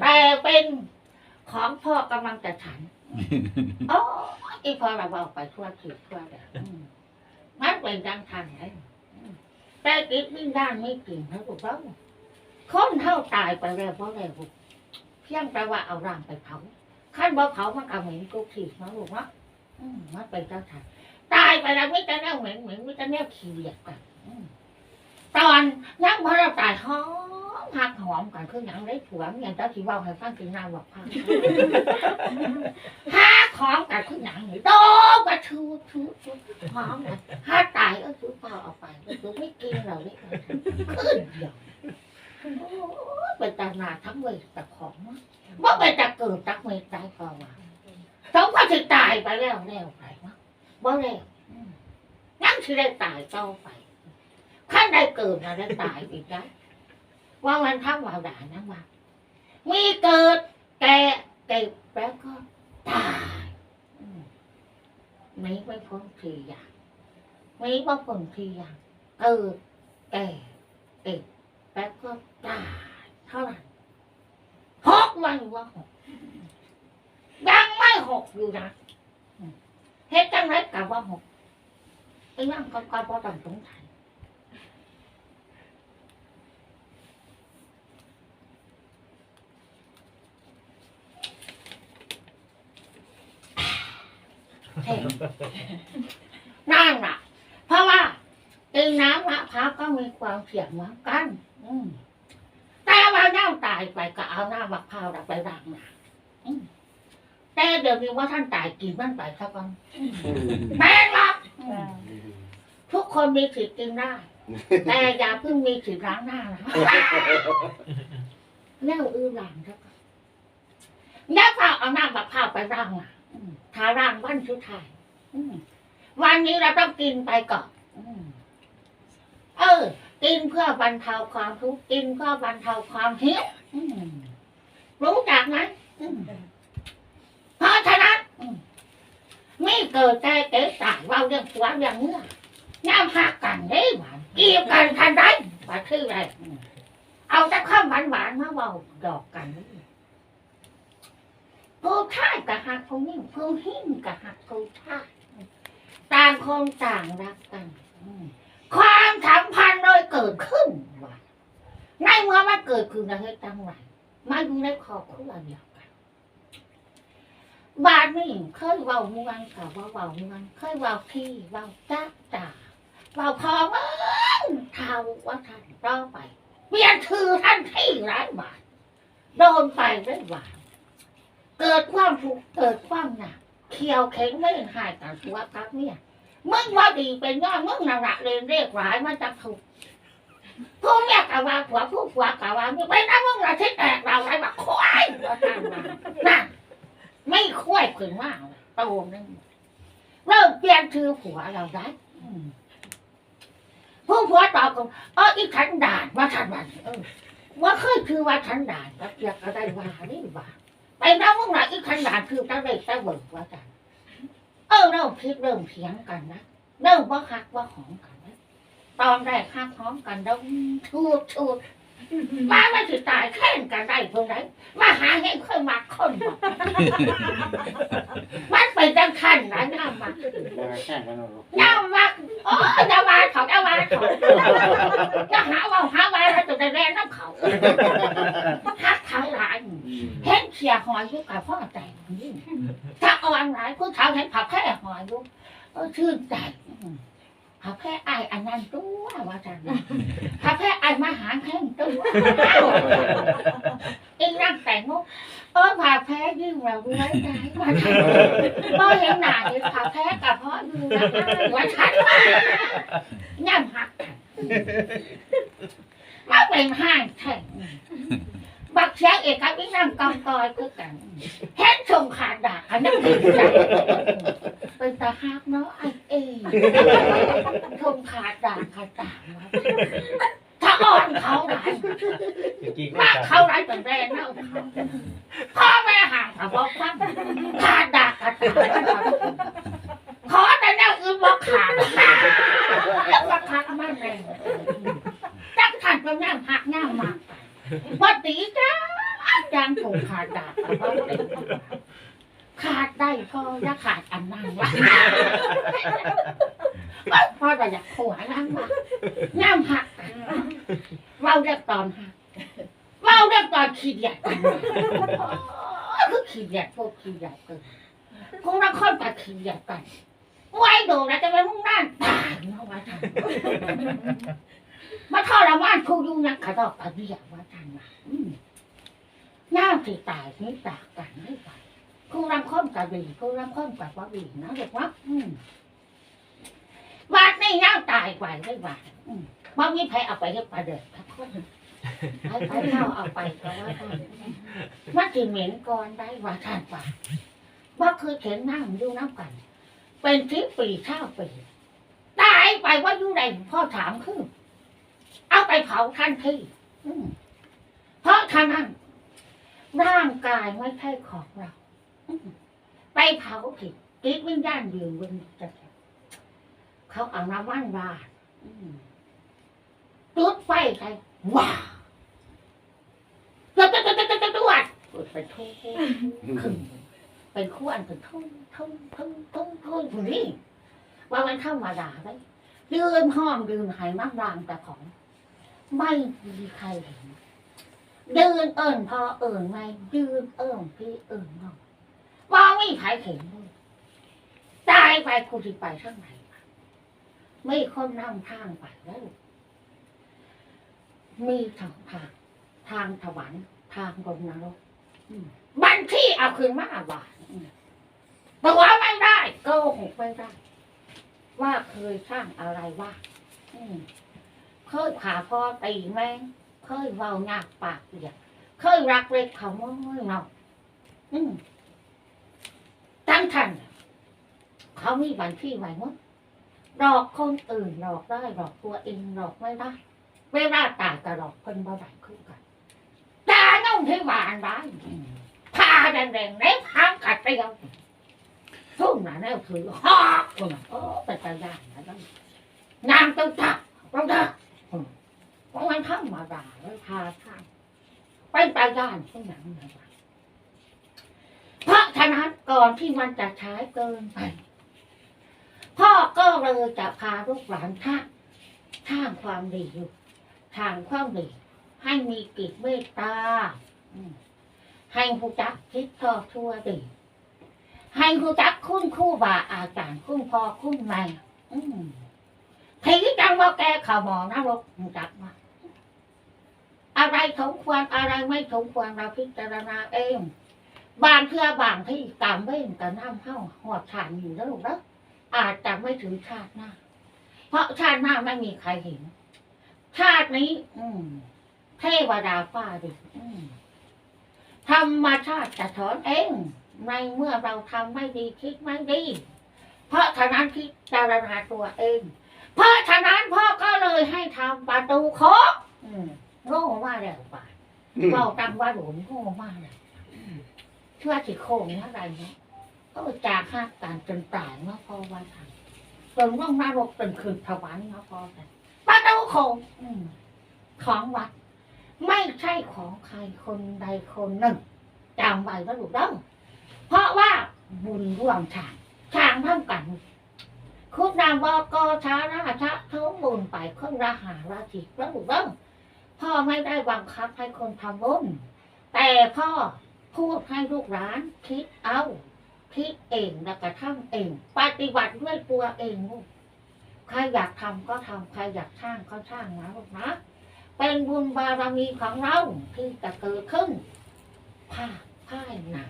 แต่เป็นของพ่อกำลังจะฉันโอ้อีพอเราเอาไปทั่วทิศทั่วแดนอืมมันเป็นดังทางไหนอืมแต่กิจวิ่งด้านไม่จริงนะถูกต้องคนเท่าตายไปแล้วเพราะอะไรลูกเพียงแต่ว่าเอาร่างไปเผาขั้นบ่เผามันก็เหม็นกุขีดนะลูกเนาะอืมมันเป็นเจ้าทางตายไปแล้วไม่จะแนวเหม็นเหม็นไม่จะแนวขี้เหลียดกันอืมตอนยังพอเราตายหอ มหักหอมกันคืออย่างไรผัวอย่างเจ้าที่ว่าให้ฟังถึงนานบอกพังหักหอมกันคืออย่างนี้โตกระชูชูชูหอมกันถ้าตายก็คือเปล่าเอาไปก็คือไม่กินเราเลยขึ้นเดียวโอ้ยเป็นตานาทั้งเวทแต่ของว่าเป็นตาเกิดตักเวทตายก่อนวะต้องก็จะตายไปแล้วแล้วไปวะบ่แล้วอืมงั้นที่ได้ตายต่อไปขั้นได้เกิดนะได้ตายอีกนะว่ ว่ามันทำว่าด่านะว่ามีเกิดแก่เก็บแล้วก็ตายมไม่ไม่พ้นทีอย่างไม่ไม่พ้นทีอย่างเกิดแก่เก็บแล้วก็ตายเท่านั้นหกวันว่าหกยังไม่หกอยู่นะเฮ็ดจังไรกับว่าหกไอ้นั่งก็ก็พอต้องสงสัย เท่นั่นน่ะ เพราะว่ากินน้ำมะพร้าวก็มีความเสี่ยงเหมือนกัน อืมแต่ว่าน้ำตายไปก็เอาน้ำมะพร้าวน่ะไปล้างน้ำอืมแต่เดี๋ยวนี้ว่าท่านตายกินมันไปซะก่อนอืมแม่นหรอกอืมทุกคนมีสิทธิ์กินได้ แต่อย่าเพิ่งมีสิทธิ์ล้างหน้านะแล้วอื้อหลังซะก่อนแล้วก็เอาน้ำมะพร้าวไปล้างอะ อืมถ้าล้างวันสุดท้ายอืมวันนี้เราต้องกินไปก่อนอืมเออ กินเพื่อบรรเทาความทุกข์กินเพื่อบรรเทาความหิวอืมรู้จักไหมอืมเพราะฉะนั้นอืมไม่เกิดใจเก๋ตายเราเรื่องตัวเรื่องเมื่อน้ำหักกันได้หวานเกี่ยวกันทันได้ว่าคืออะไรอืมเอาแต่ข้าวหวานหวานๆมาเบาดอกกัน ผู้ชายกับหักผู้หญิงผู้หญิงกับหักผู้ชายต่างคนต่างรักกันความสัมพันธ์เลยเกิดขึ้นว่ะในเมื่อมันเกิดขึ้นในเหตุจังหวะมาอยู่ในครอบครัวเดียวกันบาดนี่เคยเว้าม่วนค่ะว่าเว้าม่วนเคยเว้าพี่เว้าจ้าจ่าเว้าพอมื่อเท่าว่าท่านต่อไปเปลี่ยนชื่อท่านที่ร้ายบาทโดนไปได้หวาน เกิดความทุกข์เกิดความหนักเขียวเข็งไม่หายกันตัวกับเนี่ยมึงว่าดีเป็นยอดมึงน่ะละเรียนเรียกหลายมันจะถูกผู้เมียกะว่าผัวผู้ผัวกะว่ามึงไปนะมึงละที่แตกเราไรแบบควายว่าตามมานั่นไม่ควายขึงมากโตนึงเริ่มเปลี่ยนชื่อผัวเราได้ผู้ผัวตอบกับเอออีขันด่านว่าฉันวันเออว่าเคยคือว่าฉันด่านกับเกียกก็ได้ว่านี่ว่า ไปนะมึงละอีขันด่านคือตั้งแต่แต่เบิกว่าจันเออเริ่มคิดเริ่มเถียงกันนะเริ่มว่าคักว่าหอมกันนะตอนแรกคักหอมกันแล้วชูดชูดมาไม่ถึงตายแข่งกันได้เพื่อไรมาหาเห็นค่อยมาคนบอกมันไปจังขันนะน้ำมาแข่งกันเอาลูกน้ำมาโอ้ยจะมาเขาจะมาเขาจะหาว่าหาว่าเราจะได้แรงน้ำเขาฮัก เขาหลายเห็นเขียหอยอยุกับพ่อแต่งนี่ถ้าอ่อนหลายผู้เขาเห็นผักแค่หอยอยุเออชื่นใจอืมผักแค่ไอายอันนั้นตัวว่าจังผักแค่ไอายมาหาแค่ตัวอีนั่งแต่งมุกเออผักแพ้ยิ่งเราด้วยใจว่าจังพ่อเห็นหนาเห็นผักแพ้กับพ่ออยู่นะว่าฉันย่ำหักกันมาเป็นห้างแท่ง บักเสียเอกกับอีนั่งกองกอยคือกันเห็นชมขาดดาอันนั้นเป็นใจเป็นตาฮักเนาะไอเอ๋ชมขาดดาขาดดามาถ้าอ่อนเขาไหนมากเขาไหนเป็นแรงเน่าเขาพ่อแม่ห่างกับบอกว่าขาดดาขาดดาขอแต่แนวอื่นบอกขาดว่าขาดมากแรงก็ง่ามหักง่ามมาก ว่าตีจ้าอาจางถูกขาดดาบแต่ว่าตีขาดได้ก็จะขาดอันนั้นวะพ่อแต่อยากขวานั่งวะง่ามหักเราเรียกตอนหักเราเรียกตอนขีดใหญ่กันวะคือขีดใหญ่พวกขีดใหญ่กินคงรักคนแต่ขีดใหญ่กันไว้ดูนะจะไปมุ่งหนั่นตายเนาะวะท่าน มาทรมานคู่ยุ่นักกระดอกกระเดียว่าท่านวะอืมย่ามที่ตายนี่ตากกันไม่ไปคู่รักคนกระดีคู่รักคนกระว่าดีนะเด็กว่าอืมบาดนี่ย่ามตายไปได้บาดอืมว่ามีใครเอาไปให้ประเดิดครับคนให้ไปเข้าเอาไปก็ว่าท่านว่าที่เหม็นก่อนได้ว่าท่านป่าว่าเคยเข็นนั่งอยู่น้ำกัน เป็นทิพปีข้าวปีตายไปว่าอยู่ไหนพ่อถามคือ เอาไปเผาทันทีอืมเพราะท่านั้นร่างกายไม่ใช่ของเราไปเผาผิดจิตวิญญาณยืนบนจะเขาเอาน้ำมันราดอืมจุดไฟใครว้าวตัวตัวตัวตัวตัวตัวเป็นทุ่งขึ้นเป็นคู่อันเป็นทุ่งทุ่งทุ่งทุ่งทุ่งนนี้ว่ามันเข้ามาด่าได้ยืนห้องยืนหายมากรางแต่ของ ไม่มีใครเห็นยืนเอิ่นพอเอิ่นไม่ยืนเอิ่นพี่เอิ่นน้องว่าไม่มีใครเห็นเลยตายไปกูจะไปทางไหนไม่คนนั่งทางไปแล้วมีทางทางทางถวันทางลงนรกบันที่เอาคืนมาว่าอืมตัวไม่ได้โกหกไม่ได้ ว่าเคยสร้างอะไรว่า อืม เคยขาพ่อตีแม่เคยเว้าหน้าปากเปียกเคยรักเล็กเขาไม่เนาอืมตั้งทันเขามีบันที่ไว้หมดหลอกคนอื่นหลอกได้หลอกตัวเองหลอกไม่ได้เวลาตายก็หลอกคนบ่ได้คือกันตาน้องที่หวานได้พาแดงๆเล็บหางกัดเตียวทุ่งน่ะแนวถือฮอกคนโอ้เป็นตาย่านนะนางต้องจับต้องจับเพ ราะมันธรรมดาเลยพาท่านเป็นตาย่านที่หนังนะวะเพราะฉะนั้นก่อนที่มันจะใช้เกินไป พ่อก็เลยจะพาลูกหลานท่านทางความดีอยู่ทางความดี ให้มีกิจเมตตาอืมให้ผู้จักคิดชอบชั่วดีให้ผู้จักคุ้นคู่บาอาจารย์คุ้นพอคุ้นแม่อืมทีจังว่าแกข่าวหมอนรกรู้จักมาอะไร สมควรอะไรไม่สมควรเราพิจารณาเองบางเพื่อบางที่ตามเบ้นกับน้ำเข้าหอดฐานอยู่แล้วลูกนะอาจจะไม่ถึงชาติหน้า เพราะชาติหน้าไม่มีใครเห็น ชาตินี้ อืมเทวดาฟ้าดิอืมธรรมชาติจะถอนเองในเมื่อเราทำไม่ดีคิดไม่ดี เพราะฉะนั้นพิจารณาตัวเอง เพราะฉะนั้นพ่อก็เลยให้ทำประตูโคกอืม โง่มากแล้วป่ะเราตังว่าหลวงโง่มากเลยอืมเชื่อสิโค้งอะไรเนาะก็จากห้าการจนตายเนาะพ่อว่าทำจนว่างนรกเป็นคืนถวันเนาะพ่อแต่ประตูโคงอืมของวัด ไม่ใช่ของใครคนใดคนหนึ่งจำไว้ว่าถูกต้องเพราะว่าบุญร่วมทางทางเท่ากันคุณนามบอกอช้าราชะทั้งบุญไปคนละหาราชิกแล้วถูกต้อง พ่อไม่ได้บังคับให้คนทำบุญแต่พ่อพูดให้ลูกหลานคิดเอาคิดเองแล้วก็ทำเอง ปฏิบัติด้วยตัวเองลูกใครอยากทำก็ทำใครอยากสร้างก็สร้างนะลูกนะ เป็นบุญบารมีของเราที่จะเกิดขึ้นผ้าพ่ายหนา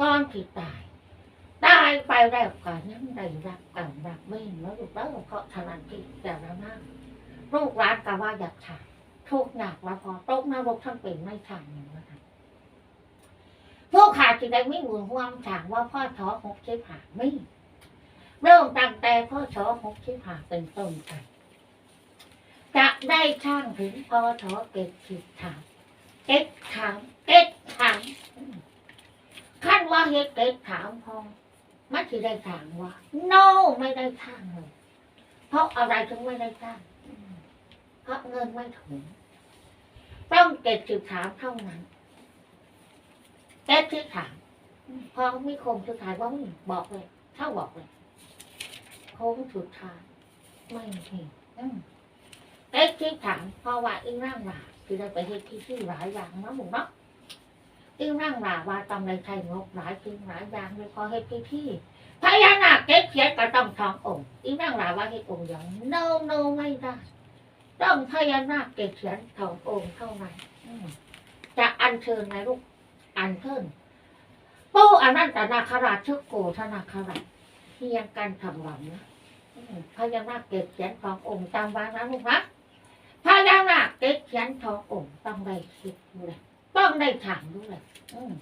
ก้อนที่ตายตายไปแล้วก็ยังได้รับกรรมรับเว้นแล้วลูกแล้วเพราะฉะนั้นที่แต่ละหน้าลูกร้านก็ว่าอยากทำ ทุกข์หนักแล้วพอตกนรกทั้งเป็นไม่ทำอย่างนั้นพวกขาดที่ได้ไม่บุญห่วงถามว่าพ่อท้อหกชิบหาไม่เริ่มตั้งแต่พ่อท้อหกชิบหาเป็นต้นไปจะได้ช่างถึงพ่อถอเก็บสิบถามเก็บถามเก็บถามขั้นว่าเฮ็ดเก็บถามพอไม่ที่ได้ถามว่า no ไม่ได้ช่างเลยเพราะอะไรถึงไม่ได้ช่างเพราะเงินไม่ถึง ต้องเจ็ดสิบสามเท่านั้นเจ็ดสิบสามพอมีโคงสุดท้ายว่ามีบอกเลยเท่าบอกเลยโค้งสุดท้ายไม่มีอืมเจ็ดสิบสามเพราะว่าอีร่างหลาคือได้ไปเฮ็ดที่ที่หลายอย่างนะหมึงเนาะอีร่างหลาว่าต้องได้ใช้งบหลายสิ่งหลายอย่างเลยพอเฮ็ดที่ที่พญานาคเก็บเขียนก็ต้องทององค์อีร่างหลาว่าเฮ็ดองค์อย่าง no no ไม่ได้ ต้องพญานาคเก็บเขียนทององค์เท่านั้นอืมจะอัญเชิญนะลูกอัญเชิญปู่อนันตนาคราชชื่อโกธนาคราชเพียงกันทำหวังนะอืมพญานาคเก็บเขียนทององค์ตามวางนะลูกนะพญานาคเก็บเขียนทององค์ต้องได้คิดด้วยต้องได้ถามด้วยอืม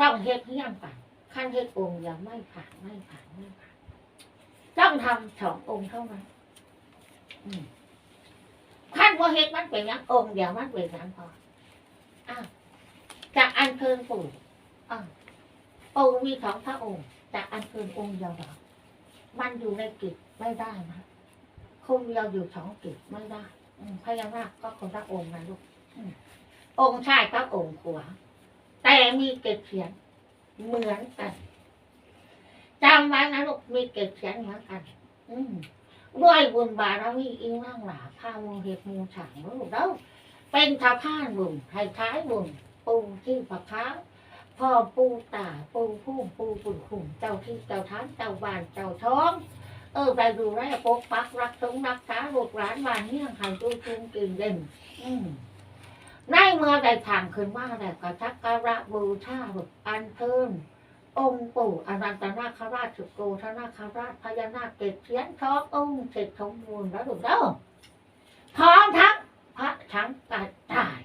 ต้องเฮ็ดเพียงกันขั้นเฮ็ดองค์ยังไม่ผ่านไม่ผ่านไม่ผ่านต้องทำสององค์เท่านั้นอืม ขั้นว่าเฮ็ดมันเป็นยังองค์เดียวมันเป็นยังพออ้าวจากอันเชิญปู่อ้าวปู่มีสองพระองค์จากอันเชิญองค์เดียวหรอมันอยู่ในกิจไม่ได้นะคนเดียวอยู่สองกิจไม่ได้พญานาคก็คนละองค์นะลูกองค์ชายก็องค์ขวาแต่มีเกศเขียนเหมือนกันจำไว้นะลูกมีเกศเขียนเหมือนกัน อืม ด้วยบุญบารมีอิงนั่งหลาข้าวงเห็ดมูฉางลูกเด้าเป็นทาพานบุญไทยท้ายบุญปูที่ประค้าพ่อปูตาปูพุ่มปูปุ่นขุ่มเจ้าที่เจ้าทานเจ้าบ้านเจ้าท้องเออไปดูแลปกปักรักสงรักษาลูกหลานบ้านเนี่ยใครดูจุงกินเด่นอืมในเมื่อได้ผ่านขึ้นมาแล้วก็ชักการะบูชาบุอันเทิน องค์ปู่อนันตนาคราชสุโกธนาคราชพญานาคเกศเทียนทององค์เสร็จสมบูรณ์แล้วถูกต้องพร้อมทั้งพระทั้งกัดจ่าย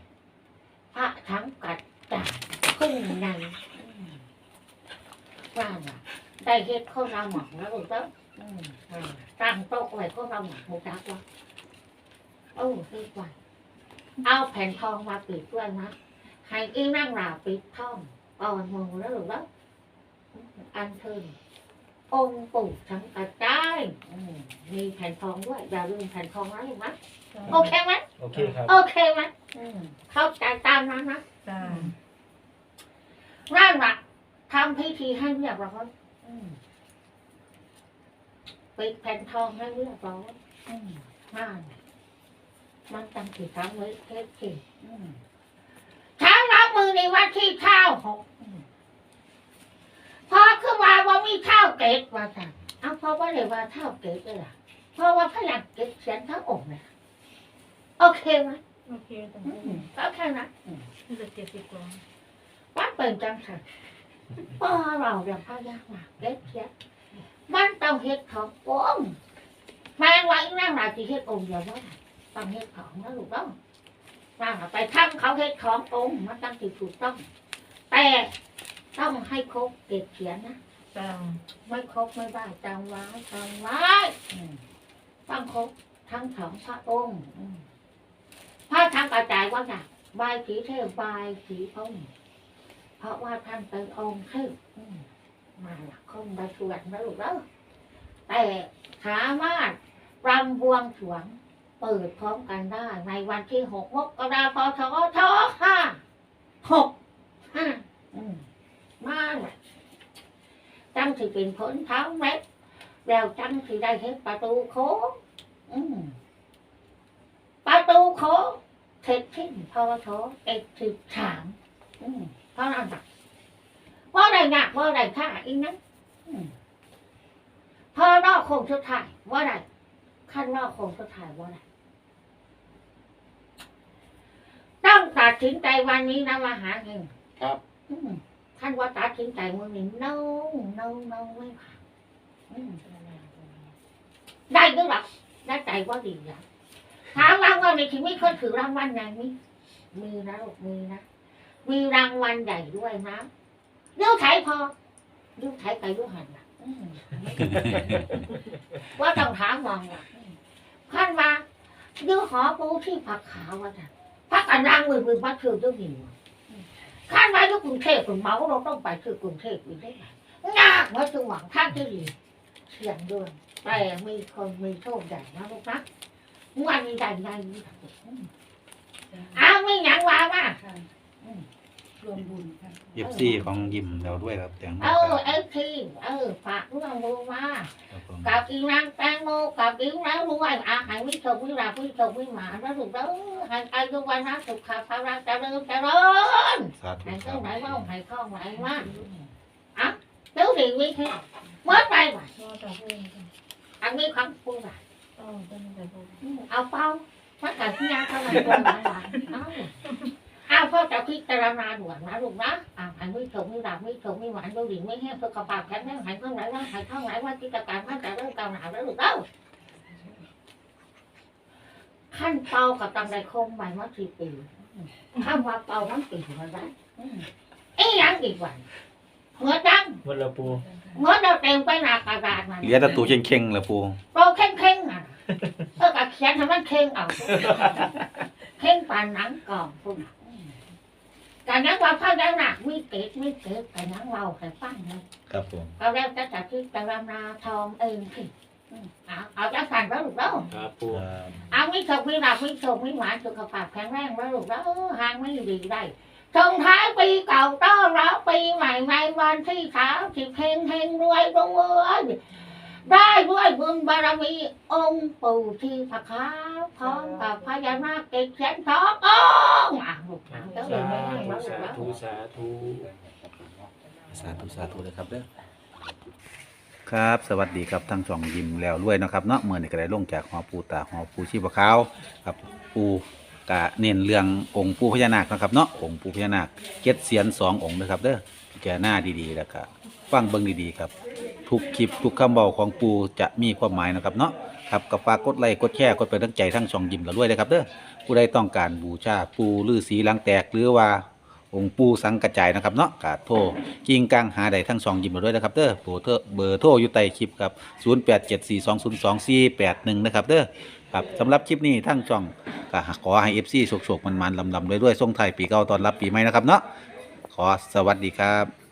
พระทั้งกัดจ่ายขึ้นนอืมว่าน่ะได้เฮ็ดข้าวราหมักแล้วถูกต้องอืมอ่าตั้งโต๊ะไว้ข้าวราหมักหมูจักวะโอ้เฮ็ดไว้เอาแผ่นทองมาปิดด้วยนะให้อีนั่งราปิดทองอ่อนมงแล้วถูกต้อง อันเทินองค์ปู่ทั้งกระจายอืมมีแผ่นทองด้วยอย่าลืมแผ่นทองนะลูกนะโอเคไหมโอเคครับ โอเคไหมอืมเข้าใจตามนั้นนะจ้านั่นแหละทำพิธีให้เรียบร้อยอืมปิดแผ่นทองให้เรียบร้อยอืมนั่นมันตั้งกี่ครั้งไว้เทปกี่อืมเช้ารับมือในวันที่เช้าหกอืม พอคือว่าว่ามีเท่าเกตว่าสั่นเอาเพราะว่าเลยว่าเท่าเกตเลยล่ะเพราะว่าพลังเกตเขียนทั้งองค์เลยโอเคไหมโอเคจ้ะอืมก็แค่นั้นอืมนี่จะเจ็ดสิบกว่าวัดเป็นจังสันเพราะเราเรียนพยากมาเกตเขียนมันต้องเฮ็ดขององค์แม่งไว้นั่งหลายที่เฮ็ดองค์เดียวว่าต้องเฮ็ดของนะลูกต้องนั่งไปทำเขาเฮ็ดขององค์มันต้องถูกถูกต้อง แต่ ต้องให้ครบเกตเขียนนะจ้าไม่ครบไม่ได้จำไว้จำไว้อืมต้องครบทั้งสองพระองค์อืมพระทางกระจายว่าไงบายสีเทพบายสีพงเพราะว่าท่านเป็นองค์เทพอืมมาหลักคงได้ชวนนะลูกแล้วแต่สามารถรำบวงสรวงเปิดพร้อมกันได้ ในวันที่หกมกราคมพศห้าหกห้าอื มมาเลยจังสิเป็นผลเท้าเม็ดแล้วจังสิได้เห็นประตูโค้งอืมประตูโค้งเสร็จสิ้นพอโถเอกสิบสามอืมเพราะนั่นน่ะว่าได้หนักว่าได้ท่าอีกนะอืมพอนอกคงสุดท้ายว่าได้ขั้นนอกคงสุดท้ายว่าได้ต้องตัดสินใจวันนี้นะมาหาเองครับอืม ท่านว่าตัดสินใจมือหนี้เน่าเน่าเน่าไม่ผ่านอืมได้ด้วยหรอได้ใจว่าดีแล้วถามรางวัลในชีวิตคนถือรางวัลไงมีมีนะลูกมีนะมีรางวัลใหญ่ด้วยนะเลี้ยวไถพอเลี้ยวไถไปลี้ยวหันนะอืมว่าต้องถามมองอะขั้นมาเลี้ยวหอปูที่ผักขาวว่าจ้ะพักอันรางมือมือพักคือกเจ้าหญิง ข้านมาอยู่กรุงเทพผมเมาเราต้องไปคือกรุงเทพอีกได้ไหมยากว่าจังหวังท่านจะดีเสียงด้วยแต่มีคนมีโชคใหญ่นะลูกนะวันใหญ่ใหญ่อ้าวไม่หยังว่ามาค่ะ รวมบุญค่ะเอฟซีของยิมเราด้วยครับแตงโมเอคอรับเอฟทีเออฝากเรื่องดูมาครับผมกับอีนางแตงโมกับอีนางรวยอาหารวิโชวิราวิโชวิหมาแล้วถูกแล้วให้อายุวันนะสุขภาพร่างกายเริ่มเจริญสาธุให้ครัเท่าบไหนว่าให้ท่องไหนมาอะเดี๋ยวดีวิธีเมื่อไปว่ะรอจากเพื่อนค่ะอันนี้คำพูดอะอ๋อเป็นแต่บุญอืมเอาเป้าถ้าเกิดที่ยังเท่าไหร่ตัวหลานหลานเอาเอ้าวพ่อจะพิจารณาด่วนนะลูกนะอ่าอันวิโชวิราวิโชวิหมานดูดีไม่แห้งสุขภาพแข็งแรงหายเท่าไหร่ว่าหายเท่าไหร่ว่ากิจการมันจะเริ่มกาวหน้าแล้วลูกเอ้าขั้นเป่ากับตังไดคงใบมาสี่ปีข้ามว่าเป่ามันปีมาได้เอ้ยยังอีกวันเมื่อดังวันละปูเมื่อเราเต็มไปหนากระดาษมันเหลือแต่ตัวเข่งๆละปูโปรเข่งเข่งๆอะเออกับเขียนทำมันเข่งเอาเข่งปานหนังกล่องพุ่นน่ะอืม การนักว่าพระยานาคมีเกศมีเกศการนักเราให้ฟังนะครับผมเราแล้วจะจัดที่จารณาทองเองสิอืมเอาเอาจะสั่นแล้วลูกแล้วครับปูเอาไม่ชกไม่หลับไม่ชกไม่หวานสุขภาพแข็งแรงแล้วลูกแล้วเออห่างไม่ดีได้ชงท้ายปีเก่าต้อนรับปีใหม่ในวันที่สามสิบเฮงเฮงรวยรวย ได้ด้วยบุญบารมีองค์ปู่ที่พระขาวพร้อมกับพญานาคเกศเขียนทององค์อะลูกเอาเจ้าสาเดินไม่ให้ธุแล้วลูสากแล้วธุสาธุสาธุสาธุเลยครับเด้อครับ สวัสดีครับทั้งสองยิมแล้วรวยเนาะครับเนาะเมื่อนี้ก็ได้ลงจากหอปูตาหอปูชีพขาวครับปูกะเน้นเรื่ององค์ปูพญานาคเนาะครับเนาะองค์ปูพญานาคเจ็ดเสียนสององค์นะครับเด้อพิจารณาดีๆแล้วก็ฟังเบิ่งดีๆครับ ทุกคลิปทุกคำเบาของปูจะมีความหมายนะครับเนาะครับก็ฝากกดไลค์กดแชร์กดเป็นตั้งใจทั้งช่องยิมเราด้วยนะครับเด้อผู้ใดต้องการบูชาปูลือสีหลังแตกหรือว่าองค์ปูสังกระจายนะครับเนาะกาโทรกิ่งกลางหาใดทั้งช่องยิมเราด้วยนะครับเด้อเบอร์โทรเบอร์โทรอยู่ใต้คลิปครับ 0874202481 นะครับเด้อครับสำหรับคลิปนี้ทั้งช่องก็ขอให้ FC โชคๆมันๆลำๆด้วยๆส่งท้ายปีเก่าตอนรับปีใหม่นะครับเนาะขอสวัสดีครับ